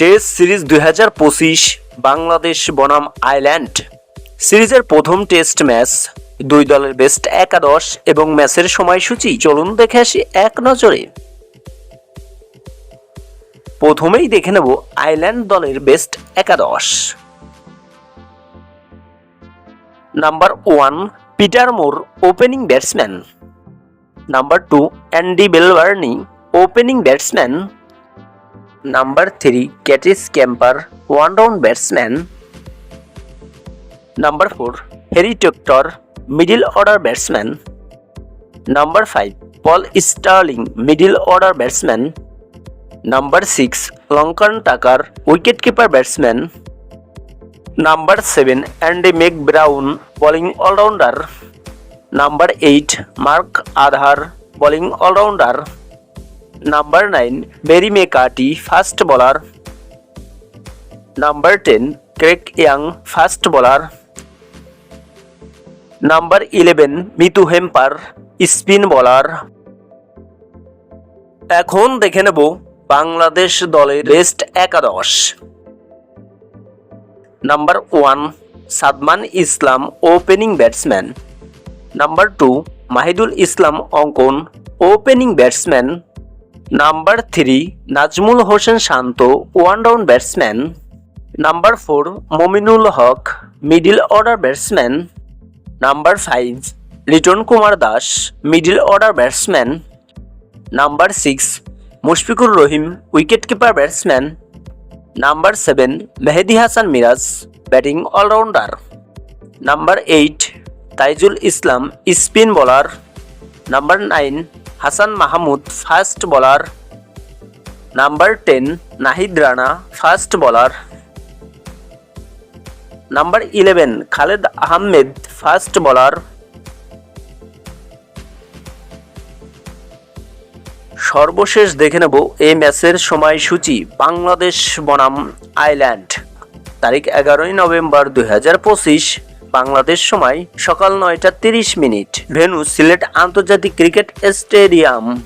Test series দুই হাজার পঁচিশ বাংলাদেশ বনাম আইল্যান্ড সিরিজের প্রথম টেস্ট ম্যাচ, দুই দলের বেস্ট একাদশ এবং ম্যাচের সময়সূচি, চলুন দেখে আসি এক নজরে। প্রথমেই দেখে নেব আইল্যান্ড দলের বেস্ট একাদশ। Number one, Peter Moor, opening batsman. Number two, Andy Balbirnie opening batsman. Number three, Curtis Campher one round batsman. Number four, Harry Tector, middle order batsman. Number five, Paul Stirling, middle order batsman. Number six, Lorcan Tucker wicket keeper batsman. Number seven, Andy McBrine bowling allrounder. Number eight, Mark Adair, bowling allrounder. Number nine Murray McCarthy fast bowler number ten Craig Young fast bowler number eleven Matthew Humphreys spin bowler এখন দেখে নেব বাংলাদেশ দলের best একাদশ। Number one Sadman Islam opening batsman number two Mahidul Islam Ankon opening batsman number three Najmul Hossain Shanto one down batsman number four Mominul Haque middle order batsman number five Liton Kumar Das middle order batsman number six Mushfiqur Rahim wicket keeper batsman number seven Mehedi Hasan Miraz batting allrounder number eight Taijul Islam spin bowler number nine Hasan Mahmud fast bowler. Number ten, Nahid Rana, fast bowler. Number eleven, Khaled Ahmed, fast bowler. সর্বশেষ দেখে নেব এই ম্যাচের সময়সূচি, বাংলাদেশ বনাম island তারিখ এগারোই November দুই হাজার পঁচিশ। বাংলাদেশ সময় সকাল নয়টা তিরিশ মিনিট। ভেনু সিলেট আন্তর্জাতিক ক্রিকেট স্টেডিয়াম।